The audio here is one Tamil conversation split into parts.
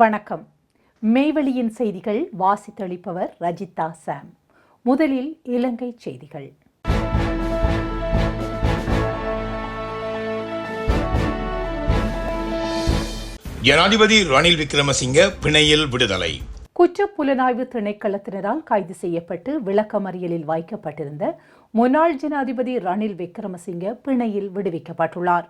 வணக்கம். மெய்வெளியின் செய்திகள் வாசித்தளிப்பவர் ரஜிதா சாம். முதலில் இலங்கை செய்திகள். ஜனாதிபதி ரணில் விக்ரமசிங்க பிணையில் விடுதலை. குற்றப் புலனாய்வு திணைக்களத்தினரால் கைது செய்யப்பட்டு விளக்கமறியலில் வைக்கப்பட்டிருந்த முன்னாள் ஜனாதிபதி ரணில் விக்ரமசிங்க பிணையில் விடுவிக்கப்பட்டுள்ளார்.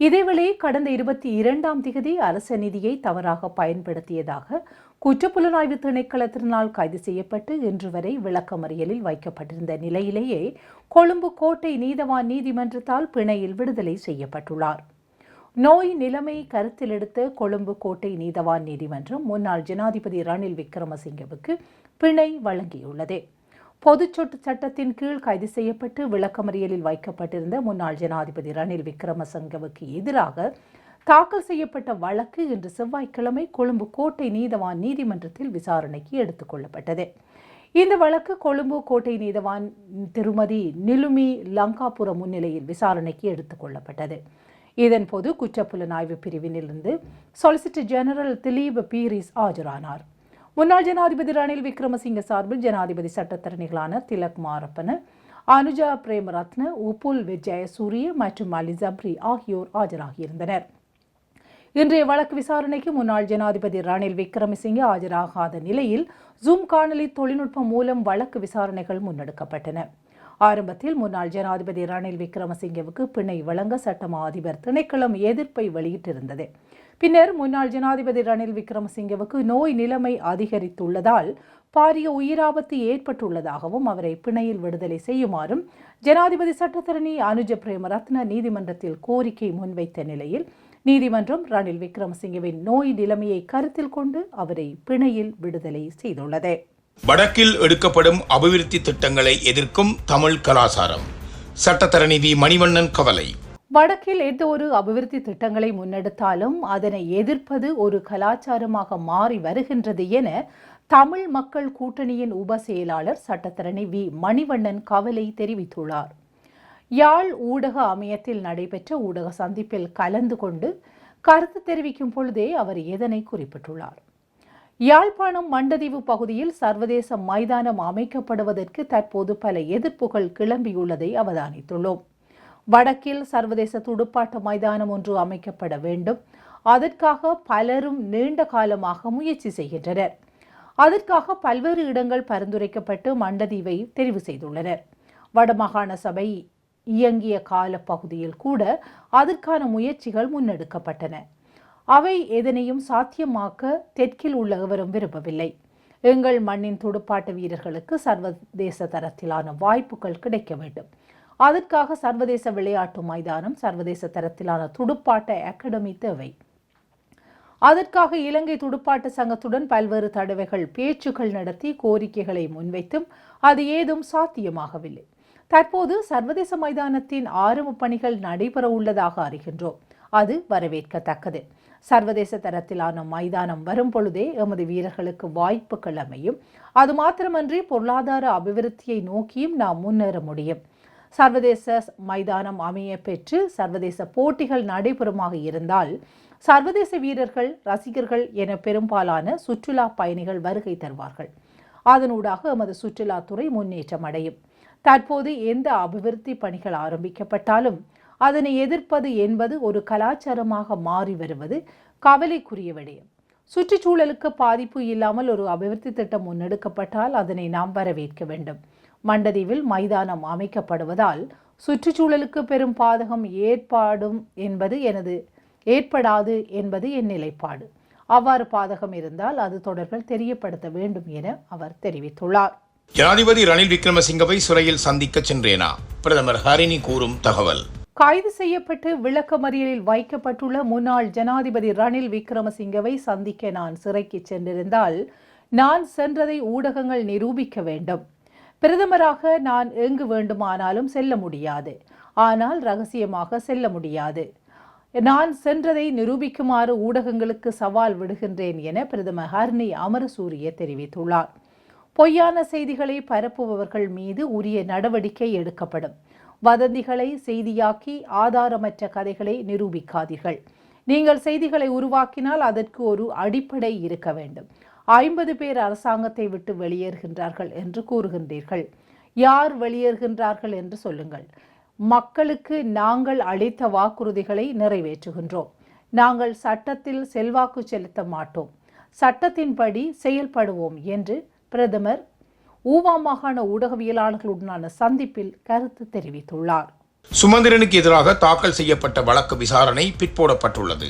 இதேவேளை கடந்த இருபத்தி இரண்டாம் திகதி அரச நிதியை தவறாக பயன்படுத்தியதாக குற்றப்புலனாய்வு திணைக்களத்தினால் கைது செய்யப்பட்டு இன்று வரை விளக்கமறியலில் வைக்கப்பட்டிருந்த நிலையிலேயே கொழும்பு கோட்டை நீதவான் நீதிமன்றத்தால் பிணையில் விடுதலை செய்யப்பட்டுள்ளார். நோய் நிலைமை கருத்தில் எடுத்த கொழும்பு கோட்டை நீதவான் நீதிமன்றம் முன்னாள் ஜனாதிபதி ரணில் விக்ரமசிங்கவுக்கு பிணை வழங்கியுள்ளது. பொதுச் சொத்து சட்டத்தின் கீழ் கைது செய்யப்பட்டு விளக்கமறியலில் வைக்கப்பட்டிருந்த முன்னாள் ஜனாதிபதி ரணில் விக்ரமசங்கவுக்கு எதிராக தாக்கல் செய்யப்பட்ட வழக்கு இன்று செவ்வாய்க்கிழமை கொழும்பு கோட்டை நீதவான் நீதிமன்றத்தில் விசாரணைக்கு எடுத்துக் கொள்ளப்பட்டது. இந்த வழக்கு கொழும்பு கோட்டை நீதவான் திருமதி நிலுமி லங்காபுர முன்னிலையில் விசாரணைக்கு எடுத்துக் கொள்ளப்பட்டது. இதன்போது குற்றப்புலனாய்வு பிரிவினிலிருந்து சொலிசிட்டர் ஜெனரல் திலீப் பீரிஸ் ஆஜரானார். முன்னாள் ஜனாதிபதி ரணில் விக்ரமசிங்க சார்பில் ஜனாதிபதி சட்டத்தரணிகளான திலக் மாரப்பன அனுஜா பிரேமரத்ன உப்புல் விஜயசூரிய மற்றும் அலி ஜப்ரி ஆகியோர் ஆஜராகியிருந்தனர். இன்றைய வழக்கு விசாரணைக்கு முன்னாள் ஜனாதிபதி ரணில் விக்ரமசிங்கே ஆஜராகாத நிலையில் ஜூம் காணொலி தொழில்நுட்பம் மூலம் வழக்கு விசாரணைகள் முன்னெடுக்கப்பட்டன. ஆரம்பத்தில் முன்னாள் ஜனாதிபதி ரணில் விக்ரமசிங்கவுக்கு பிணை வழங்க சட்டமா அதிபர் திணைக்களம் எதிர்ப்பை வெளியிட்டிருந்தது. பின்னர் முன்னாள் ஜனாதிபதி ரணில் விக்ரமசிங்கவுக்கு நோய் நிலைமை அதிகரித்துள்ளதால் பாரிய உயிராபத்து ஏற்பட்டுள்ளதாகவும் அவரை பிணையில் விடுதலை செய்யுமாறும் ஜனாதிபதி சட்டத்தரணி அனுஜ பிரேமரத்ன நீதிமன்றத்தில் கோரிக்கை முன்வைத்த நிலையில் நீதிமன்றம் ரணில் விக்ரமசிங்கவின் நோய் நிலைமையை கருத்தில் கொண்டு அவரை பிணையில் விடுதலை செய்துள்ளது. வடக்கில் எடுக்கப்படும் அபிவிருத்தி திட்டங்களை எதிர்க்கும் தமிழ் கலாசாரம் சட்டத்தரணி வி. மணிவண்ணன் கவலை. வடக்கில் எந்த ஒரு அபிவிருத்தி திட்டங்களை முன்னெடுத்தாலும் அதனை எதிர்ப்பது ஒரு கலாச்சாரமாக மாறி வருகின்றது என தமிழ் மக்கள் கூட்டணியின் உப செயலாளர் சட்டத்தரணி வி. மணிவண்ணன் கவலை தெரிவித்துள்ளார். யாழ் ஊடக அமையத்தில் நடைபெற்ற ஊடக சந்திப்பில் கலந்து கொண்டு கருத்து தெரிவிக்கும் பொழுதே அவர் இதனை குறிப்பிட்டுள்ளார். யாழ்ப்பாணம் மண்டதீவு பகுதியில் சர்வதேச மைதானம் அமைக்கப்படுவதற்கு தற்போது பல எதிர்ப்புகள் கிளம்பியுள்ளதை அவதானித்துள்ளோம். வடக்கில் சர்வதேச துடுப்பாட்ட மைதானம் ஒன்று அமைக்கப்பட வேண்டும். அதற்காக பலரும் நீண்ட காலமாக முயற்சி செய்கின்றனர். அதற்காக பல்வேறு இடங்கள் பரிந்துரைக்கப்பட்டு மண்டதீவை தெரிவு செய்துள்ளனர். வடமாகாண சபை இயங்கிய கால பகுதியில் கூட அதற்கான முயற்சிகள் முன்னெடுக்கப்பட்டன. அவை எதனையும் சாத்தியமாக்க தெற்கில் உள்ளவரும் விரும்பவில்லை. எங்கள் மண்ணின் துடுப்பாட்ட வீரர்களுக்கு சர்வதேச தரத்திலான வாய்ப்புகள் கிடைக்க வேண்டும். அதற்காக சர்வதேச விளையாட்டு மைதானம் சர்வதேச தரத்திலான துடுப்பாட்ட அகாடமி தேவை. அதற்காக இலங்கை துடுப்பாட்ட சங்கத்துடன் பல்வேறு தடவைகள் பேச்சுக்கள் நடத்தி கோரிக்கைகளை முன்வைத்தும் அது ஏதும் சாத்தியமாகவில்லை. தற்போது சர்வதேச மைதானத்தின் ஆரம்ப பணிகள் நடைபெற உள்ளதாக அறிகின்றோம். அது வரவேற்கத்தக்கது. சர்வதேச தரத்திலான மைதானம் வரும் பொழுதே எமது வீரர்களுக்கு வாய்ப்புகள் அமையும். அது மாத்திரமன்றி பொருளாதார அபிவிருத்தியை நோக்கியும் நாம் முன்னேற முடியும். சர்வதேச மைதானம் அமைய பெற்று சர்வதேச போட்டிகள் நடைபெறுமாக இருந்தால் சர்வதேச வீரர்கள் ரசிகர்கள் என பெரும்பாலான சுற்றுலா பயணிகள் வருகை தருவார்கள். அதனூடாக எமது சுற்றுலாத்துறை முன்னேற்றம் அடையும். தற்போது எந்த அபிவிருத்தி பணிகள் ஆரம்பிக்கப்பட்டாலும் அதனை எதிர்ப்பது என்பது ஒரு கலாச்சாரமாக மாறி வருவது கவலைக்குரிய விடயம். சுற்றுச்சூழலுக்கு பாதிப்பு இல்லாமல் ஒரு அபிவிருத்தி திட்டம் முன்னெடுக்கப்பட்டால் அதனை நாம் வரவேற்க வேண்டும். மண்டதீவில் மைதானம் அமைக்கப்படுவதால் சுற்றுச்சூழலுக்கு பெரும் பாதகம் ஏற்பாடும் என்பது எனது ஏற்படாது என்பது என் நிலைப்பாடு. அவ்வாறு பாதகம் இருந்தால் அது தொடர்பில் தெரியப்படுத்த வேண்டும் என அவர் தெரிவித்துள்ளார். ஜனாதிபதி ரணில் விக்ரமசிங்கவை சிறையில் சந்திக்க சென்றேனா? பிரதமர் ஹரிணி கூறும் தகவல். கைது செய்யப்பட்டு விளக்கமறியலில் வைக்கப்பட்டுள்ள முன்னாள் ஜனாதிபதி ரணில் விக்ரமசிங்கவை சந்திக்க நான் சிறைக்கு சென்றிருந்தால் நான் சென்றதை ஊடகங்கள் நிரூபிக்க வேண்டும். பிரதமராக நான் எங்கு வேண்டுமானாலும் செல்ல முடியாது. ஆனால் ரகசியமாக செல்ல முடியாது. நான் சென்றதை நிரூபிக்குமாறு ஊடகங்களுக்கு சவால் விடுகின்றேன் என பிரதமர் ஹர்னி அமரசூரிய தெரிவித்துள்ளார். பொய்யான செய்திகளை பரப்புபவர்கள் மீது உரிய நடவடிக்கை எடுக்கப்படும். வதந்திகளை செய்தியாக்கி ஆதாரமற்ற கதைகளை நிரூபிக்காதீர்கள். நீங்கள் செய்திகளை உருவாக்கினால் அதற்கு ஒரு அடிப்படை இருக்க வேண்டும். ஐம்பது பேர் அரசாங்கத்தை விட்டு வெளியேறுகின்றார்கள் என்று கூறுகின்றீர்கள். யார் வெளியேறுகின்றார்கள் என்று சொல்லுங்கள். மக்களுக்கு நாங்கள் அளித்த வாக்குறுதிகளை நிறைவேற்றுகின்றோம். நாங்கள் சட்டத்தில் செல்வாக்கு செலுத்த மாட்டோம். சட்டத்தின்படி செயல்படுவோம் என்று பிரதமர் ஊவா மாகாண ஊடகவியலாளர்களுடனான சந்திப்பில் கருத்து தெரிவித்துள்ளார். சுமந்திரனுக்கு எதிராக தாக்கல் செய்யப்பட்ட வழக்கு விசாரணை பிற்போடப்பட்டுள்ளது.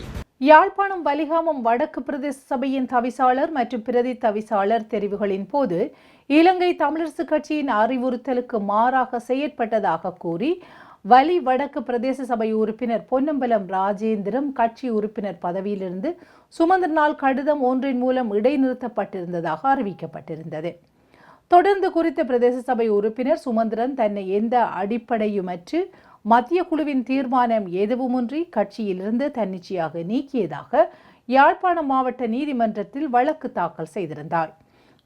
யாழ்ப்பாணம் வலிகாமம் வடக்கு பிரதேச சபையின் தவிசாளர் மற்றும் பிரதி தவிசாளர் தெரிவுகளின் போது இலங்கை தமிழரசு கட்சியின் அறிவுறுத்தலுக்கு மாறாக செயற்பட்டதாக கூறி வலி வடக்கு பிரதேச சபை உறுப்பினர் பொன்னம்பலம் ராஜேந்திரம் கட்சி உறுப்பினர் பதவியிலிருந்து சுமந்திரனால் கடிதம் ஒன்றின் மூலம் இடைநிறுத்தப்பட்டிருந்ததாக அறிவிக்கப்பட்டிருந்தது. தொடர்ந்து குறித்த பிரதேச சபை உறுப்பினர் சுமந்திரன் தன்னை எந்த அடிப்படையுமற்று மத்திய குழுவின் தீர்மானம் எதுவுமின்றி கட்சியிலிருந்து தன்னிச்சையாக நீக்கியதாக யாழ்ப்பாணம் மாவட்ட நீதிமன்றத்தில் வழக்கு தாக்கல் செய்திருந்தார்.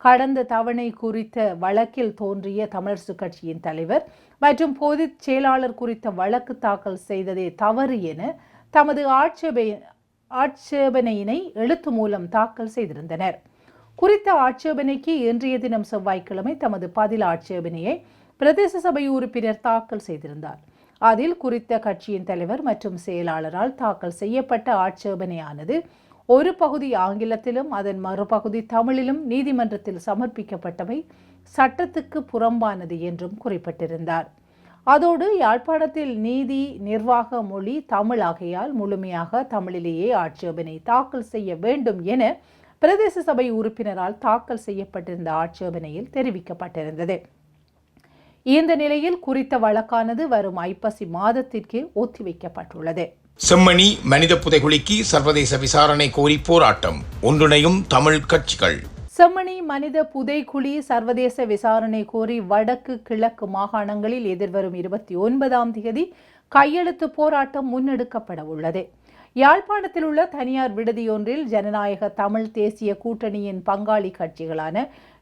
கடந்த தவணை குறித்த வழக்கில் தோன்றிய தமிழரசு கட்சியின் தலைவர் மற்றும் பொதுச் செயலாளர் குறித்த வழக்கு தாக்கல் செய்ததே தவறு என தமது ஆட்சேபை ஆட்சேபனையினை எழுத்து மூலம் தாக்கல் செய்திருந்தனர். குறித்த ஆட்சேபனைக்கு இன்றைய தினம் செவ்வாய்க்கிழமை தமது பதில் ஆட்சேபனையை பிரதேச சபை உறுப்பினர் தாக்கல் செய்திருந்தார். அதில் குறித்த கட்சியின் தலைவர் மற்றும் செயலாளரால் தாக்கல் செய்யப்பட்ட ஆட்சேபனையானது ஒரு பகுதி ஆங்கிலத்திலும் அதன் மறுபகுதி தமிழிலும் நீதிமன்றத்தில் சமர்ப்பிக்கப்பட்டவை சட்டத்துக்கு புறம்பானது என்றும் குறிப்பிட்டிருந்தார். அதோடு யாழ்ப்பாணத்தில் நீதி நிர்வாக மொழி தமிழ் ஆகையால் முழுமையாக தமிழிலேயே ஆட்சேபனை தாக்கல் செய்ய வேண்டும் என பிரதேச சபை உறுப்பினரால் தாக்கல் செய்யப்பட்டிருந்த ஆட்சேபனையில் தெரிவிக்கப்பட்டிருந்தது. இந்த நிலையில் குறித்த வழக்கானது வரும் ஐப்பசி மாதத்திற்கு ஒத்திவைக்கப்பட்டுள்ளது. செம்மணி மனித புதைகுழிக்கு சர்வதேச விசாரணை கோரி போராட்டம். ஒன்றிணையும் தமிழ் கட்சிகள். செம்மணி மனித புதைக்குழி சர்வதேச விசாரணை கோரி வடக்கு கிழக்கு மாகாணங்களில் எதிர்வரும் இருபத்தி ஒன்பதாம் தேதி கையெழுத்து போராட்டம் முன்னெடுக்கப்பட உள்ளது. யாழ்ப்பாணத்தில் உள்ள தனியார் விடுதியொன்றில் ஜனநாயக தமிழ் தேசிய கூட்டணியின் பங்காளி கட்சிகளான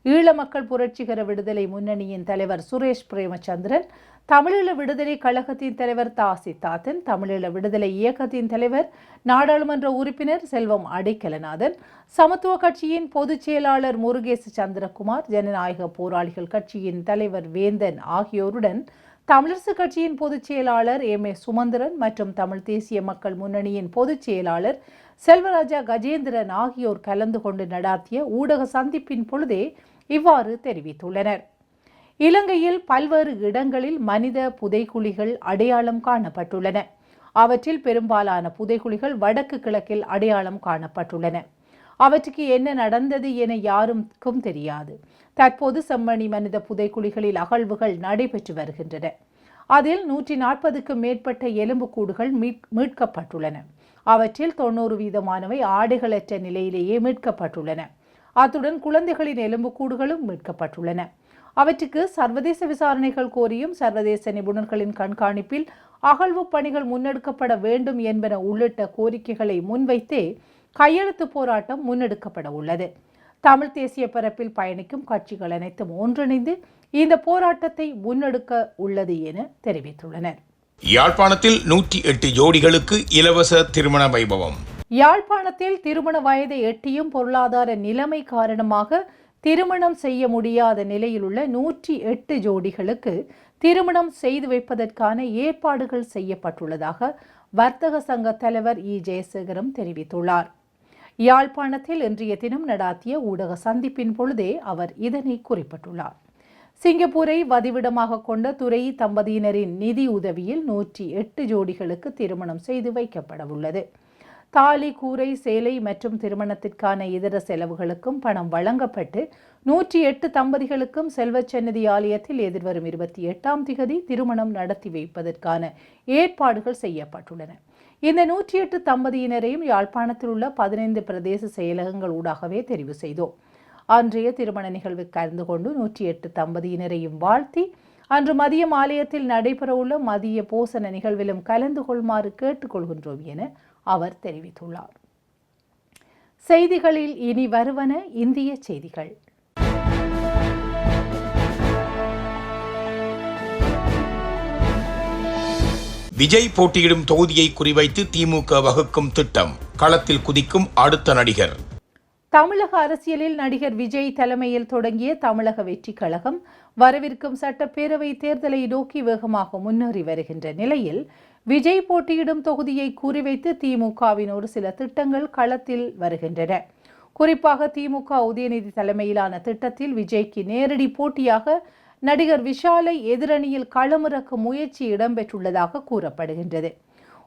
ஈழ மக்கள் புரட்சிகர விடுதலை முன்னணியின் தலைவர் சுரேஷ் பிரேமச்சந்திரன் தமிழீழ விடுதலை கழகத்தின் தலைவர் தாசி தாத்தன் தமிழீழ விடுதலை இயக்கத்தின் தலைவர் நாடாளுமன்ற உறுப்பினர் செல்வம் அடைக்கலநாதன் சமத்துவ கட்சியின் பொதுச் செயலாளர் முருகேசு சந்திரகுமார் ஜனநாயக போராளிகள் கட்சியின் தலைவர் வேந்தன் ஆகியோருடன் தமிழரசு கட்சியின் பொதுச் செயலாளர் எம். ஏ. சுமந்திரன் மற்றும் தமிழ் தேசிய மக்கள் முன்னணியின் பொதுச் செயலாளர் செல்வராஜா கஜேந்திரன் ஆகியோர் கலந்து கொண்டு நடாத்திய ஊடக சந்திப்பின் பொழுதே இவ்வாறு தெரிவித்துள்ளனர். இலங்கையில் பல்வேறு இடங்களில் மனித புதைக்குழிகள் அடையாளம் காணப்பட்டுள்ளன. அவற்றில் பெரும்பாலான புதைக்குழிகள் வடக்கு கிழக்கில் அடையாளம் காணப்பட்டுள்ளன. அவற்றுக்கு என்ன நடந்தது என யாருக்கும் தெரியாது. தற்போது செம்மணி மனித புதைக்குழிகளில் அகழ்வுகள் நடைபெற்று வருகின்றன. அதில் நூற்றி நாற்பதுக்கும் மேற்பட்ட எலும்புக்கூடுகள் மீட் மீட்கப்பட்டுள்ளன. அவற்றில் தொண்ணூறு வீதமானவை ஆடைகளற்ற நிலையிலேயே மீட்கப்பட்டுள்ளன. அத்துடன் குழந்தைகளின் எலும்புக்கூடுகளும் மீட்கப்பட்டுள்ளன. அவற்றுக்கு சர்வதேச விசாரணைகள் கோரியும் சர்வதேச நிபுணர்களின் கண்காணிப்பில் அகழ்வு பணிகள் முன்னெடுக்கப்பட வேண்டும் என்பன உள்ளிட்ட கோரிக்கைகளை முன்வைத்தே கையெழுத்து போராட்டம் முன்னெடுக்கப்பட உள்ளது. தமிழ் தேசிய பரப்பில் பயணிக்கும் கட்சிகள் அனைத்தும் ஒன்றிணைந்து இந்த போராட்டத்தை முன்னெடுக்க உள்ளது என தெரிவித்துள்ளனர். யாழ்ப்பாணத்தில் நூற்றி எட்டு ஜோடிகளுக்கு இலவச திருமண வைபவம். யாழ்ப்பாணத்தில் திருமண வயதை எட்டியும் பொருளாதார நிலைமை காரணமாக திருமணம் செய்ய முடியாத நிலையில் உள்ள நூற்றி எட்டு ஜோடிகளுக்கு திருமணம் செய்து வைப்பதற்கான ஏற்பாடுகள் செய்யப்பட்டுள்ளதாக வர்த்தக சங்க தலைவர் இ ஜெயசேகரம் தெரிவித்துள்ளார். யாழ்ப்பாணத்தில் இன்றைய தினம் நடாத்திய ஊடக சந்திப்பின் பொழுதே அவர் இதனை குறிப்பிட்டுள்ளார். சிங்கப்பூரை வதிவிடமாக கொண்ட துறை தம்பதியினரின் நிதி உதவியில் நூற்றி எட்டு ஜோடிகளுக்கு திருமணம் செய்து வைக்கப்படவுள்ளது. தாலி கூரை சேலை மற்றும் திருமணத்திற்கான இதர செலவுகளுக்கும் பணம் வழங்கப்பட்டு நூற்றி எட்டு தம்பதிகளுக்கும் செல்வச்சன்னதி ஆலயத்தில் எதிர்வரும் இருபத்தி எட்டாம் திகதி திருமணம் நடத்தி வைப்பதற்கான ஏற்பாடுகள் செய்யப்பட்டுள்ளன. இந்த நூற்றி எட்டு தம்பதியினரையும் யாழ்ப்பாணத்தில் உள்ள பதினைந்து பிரதேச செயலகங்கள் ஊடாகவே தெரிவு செய்தோம். அன்றைய திருமண நிகழ்வில் கலந்து கொண்டு நூற்றி எட்டு தம்பதியினரையும் வாழ்த்தி அன்று மதியம் ஆலயத்தில் நடைபெறவுள்ள மதிய போசன நிகழ்விலும் கலந்து கொள்ளுமாறு கேட்டுக்கொள்கின்றோம் என அவர் தெரிவித்துள்ளார். செய்திகளில் இனி வருவன இந்திய செய்திகள். விஜய் போட்டியிடும் தொகுதியை குறிவைத்து திமுக வகுக்கும் திட்டம். களத்தில் குதிக்கும் அடுத்த நடிகர். தமிழக அரசியலில் நடிகர் விஜய் தலைமையில் தொடங்கிய தமிழக வெற்றி கழகம் வரவிருக்கும் சட்டப்பேரவை தேர்தலை நோக்கி வேகமாக முன்னேறி வருகின்ற நிலையில் விஜய் போட்டியிடும் தொகுதியை குறிவைத்து திமுகவின் ஒரு சில திட்டங்கள் களத்தில் வருகின்றன. குறிப்பாக திமுக உதயநிதி தலைமையிலான திட்டத்தில் விஜய்க்கு நேரடி போட்டியாக நடிகர் விஷாலை எதிரணியில் களமிறக்க முயற்சி இடம்பெற்றுள்ளதாக கூறப்படுகின்றது.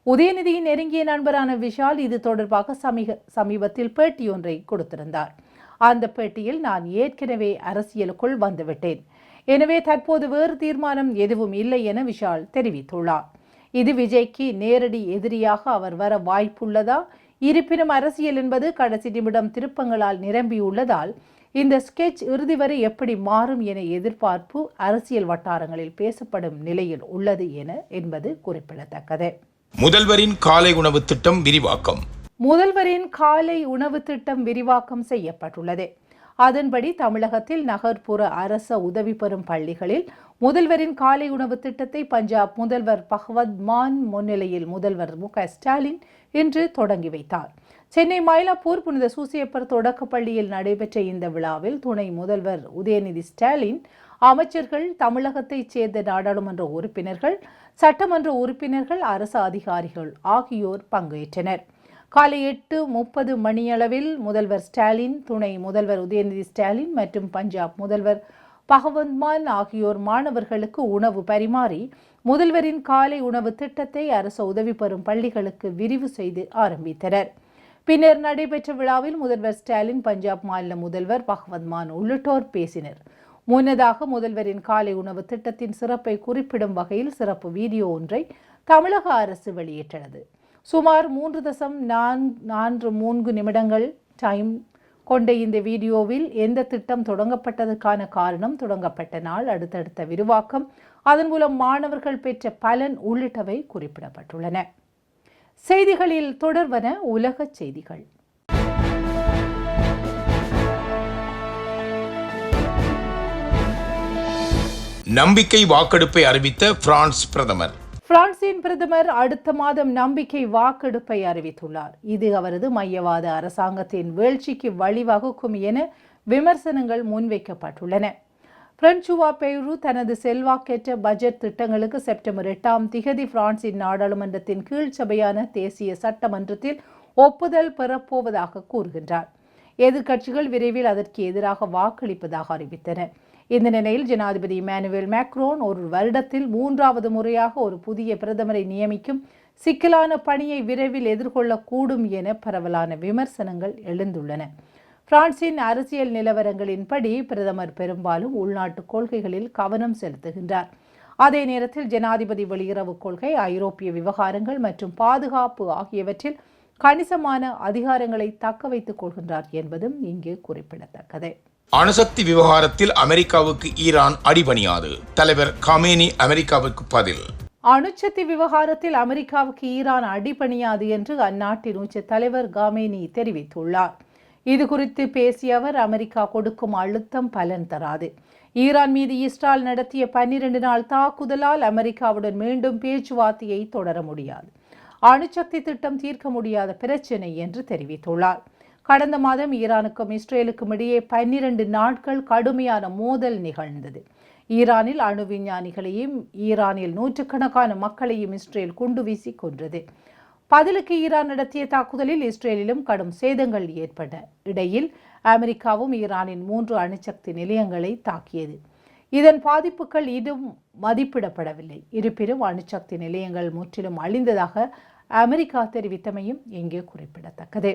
உதயநிதியின் நெருங்கிய நண்பரான விஷால் இது தொடர்பாக சமீக சமீபத்தில் பேட்டியொன்றை கொடுத்திருந்தார். அந்த பேட்டியில் நான் ஏற்கனவே அரசியலுக்குள் வந்துவிட்டேன். எனவே தற்போது வேறு தீர்மானம் எதுவும் இல்லை என விஷால் தெரிவித்துள்ளார். இது விஜய்க்கு நேரடி எதிரியாக அவர் வர வாய்ப்புள்ளதா? இருப்பினும் அரசியல் என்பது கடைசி நிமிடம் திருப்பங்களால் நிரம்பியுள்ளதால் இந்த ஸ்கெட்ச் இறுதி வரை எப்படி மாறும் என எதிர்பார்ப்பு அரசியல் வட்டாரங்களில் பேசப்படும் நிலையில் உள்ளது என என்பது குறிப்பிடத்தக்கது. முதல்வரின் காலை உணவு திட்டம் விரிவாக்கம். முதல்வரின் காலை உணவு திட்டம் விரிவாக்கம் செய்யப்பட்டுள்ளது. அதன்படி தமிழகத்தில் நகர்ப்புற அரச உதவி பெறும் பள்ளிகளில் முதல்வரின் காலை உணவு திட்டத்தை பஞ்சாப் முதல்வர் பகவத் மான் முன்னிலையில் முதல்வர் மு க ஸ்டாலின் இன்று தொடங்கி வைத்தார். சென்னை மயிலாப்பூர் புனித சூசியப்பர் தொடக்கப் பள்ளியில் நடைபெற்ற இந்த விழாவில் துணை முதல்வர் உதயநிதி ஸ்டாலின் அமைச்சர்கள் தமிழகத்தைச் சேர்ந்த நாடாளுமன்ற உறுப்பினர்கள் சட்டமன்ற உறுப்பினர்கள் அரசு அதிகாரிகள் ஆகியோர் பங்கேற்றனர். காலை எட்டு முப்பது மணியளவில் முதல்வர் ஸ்டாலின் துணை முதல்வர் உதயநிதி ஸ்டாலின் மற்றும் பஞ்சாப் முதல்வர் பகவந்த் மான் ஆகியோர் மாணவர்களுக்கு உணவு பரிமாறி முதல்வரின் காலை உணவு திட்டத்தை அரசு உதவி பெறும் பள்ளிகளுக்கு விரிவு செய்து ஆரம்பித்தனர். பின்னர் நடைபெற்ற விழாவில் முதல்வர் ஸ்டாலின் பஞ்சாப் மாநில முதல்வர் பகவத் மான் உள்ளிட்டோர் பேசினர். முன்னதாக முதல்வரின் காலை உணவு திட்டத்தின் சிறப்பை குறிப்பிடும் வகையில் சிறப்பு வீடியோ ஒன்றை தமிழக அரசு வெளியிட்டது. சுமார் மூன்று தசம் நான்கு மூன்று நிமிடங்கள் டைம் கொண்ட இந்த வீடியோவில் எந்த திட்டம் தொடங்கப்பட்டதற்கான காரணம் தொடங்கப்பட்ட நாள் அடுத்தடுத்த விரிவாக்கம் அதன் மூலம் மாணவர்கள் பெற்ற பலன் உள்ளிட்டவை குறிப்பிடப்பட்டுள்ளன. செய்திகளில் தொடர்வன உலக செய்திகள். நம்பிக்கை வாக்கெடுப்பை அறிவித்த பிரான்ஸ் பிரதமர். பிரான்சின் பிரதமர் அடுத்த மாதம் நம்பிக்கை வாக்கெடுப்பை அறிவித்துள்ளார். இது அவரது மையவாத அரசாங்கத்தின் வீழ்ச்சிக்கு வழிவகுக்கும் என விமர்சனங்கள் முன்வைக்கப்பட்டுள்ளன. பிரெஞ்சுவா பெய்ரு தனது செல்வாக்கேற்ற பட்ஜெட் திட்டங்களுக்கு செப்டம்பர் எட்டாம் திகதி பிரான்சின் நாடாளுமன்றத்தின் கீழ் சபையான தேசிய சட்டமன்றத்தில் ஒப்புதல் பெறப்போவதாக கூறுகின்றார். எதிர்க்கட்சிகள் விரைவில் அதற்கு எதிராக வாக்களிப்பதாக அறிவித்தன. இந்த நிலையில் ஜனாதிபதி இமானுவேல் மேக்ரோன் ஒரு வருடத்தில் மூன்றாவது முறையாக ஒரு புதிய பிரதமரை நியமிக்கும் சிக்கலான பணியை விரைவில் எதிர்கொள்ளக்கூடும் என பரவலான விமர்சனங்கள் எழுந்துள்ளன. பிரான்சின் அரசியல் நிலவரங்களின்படி பிரதமர் பெரும்பாலும் உள்நாட்டு கொள்கைகளில் கவனம் செலுத்துகின்றார். அதே நேரத்தில் ஜனாதிபதி வெளியுறவு கொள்கை ஐரோப்பிய விவகாரங்கள் மற்றும் பாதுகாப்பு ஆகியவற்றில் கணிசமான அதிகாரங்களை தக்க வைத்துக் கொள்கின்றார் என்பதும் இங்கு குறிப்பிடத்தக்கது. அணுசக்தி விவகாரத்தில் அமெரிக்காவுக்கு ஈரான் அடிபணியாது. தலைவர் கமேனி அமெரிக்காவுக்கு பதில். அணுசக்தி விவகாரத்தில் அமெரிக்காவுக்கு ஈரான் அடிபணியாது என்று அந்நாட்டின் உச்ச தலைவர் காமேனி தெரிவித்துள்ளார். இது குறித்து பேசிய அவர் அமெரிக்கா கொடுக்கும் அழுத்தம் பலன் தராது. ஈரான் மீது இஸ்ரால் நடத்திய பன்னிரண்டு நாள் தாக்குதலால் அமெரிக்காவுடன் மீண்டும் பேச்சுவார்த்தையை தொடர முடியாது. அணுசக்தி திட்டம் தீர்க்க முடியாத பிரச்சினை என்று தெரிவித்துள்ளார். கடந்த மாதம் ஈரானுக்கும் இஸ்ரேலுக்கும் இடையே பன்னிரண்டு நாட்கள் கடுமையான மோதல் நிகழ்ந்தது. ஈரானில் அணு விஞ்ஞானிகளையும் ஈரானில் நூற்றுக்கணக்கான மக்களையும் இஸ்ரேல் குண்டு வீசி கொன்றது. பதிலுக்கு ஈரான் நடத்திய தாக்குதலில் இஸ்ரேலிலும் கடும் சேதங்கள் ஏற்பட்ட. இடையில் அமெரிக்காவும் ஈரானின் மூன்று அணுசக்தி நிலையங்களை தாக்கியது. இதன் பாதிப்புகள் இன்னும் மதிப்பிடப்படவில்லை. இருப்பினும் அணுசக்தி நிலையங்கள் முற்றிலும் அழிந்ததாக அமெரிக்கா தெரிவித்தமையும் இங்கே குறிப்பிடத்தக்கது.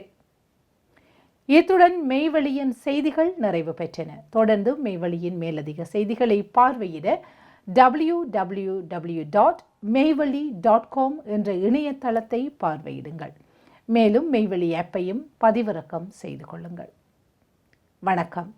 இத்துடன் மெய்வழியின் செய்திகள் நிறைவு பெற்றன. தொடர்ந்து மெய்வழியின் மேலதிக செய்திகளை பார்வையிட W W W dot Meivazhi dot com என்ற இணையதளத்தை பார்வையிடுங்கள். மேலும் மெய்வழி ஆப்பையும் பதிவிறக்கம் செய்து கொள்ளுங்கள். வணக்கம்.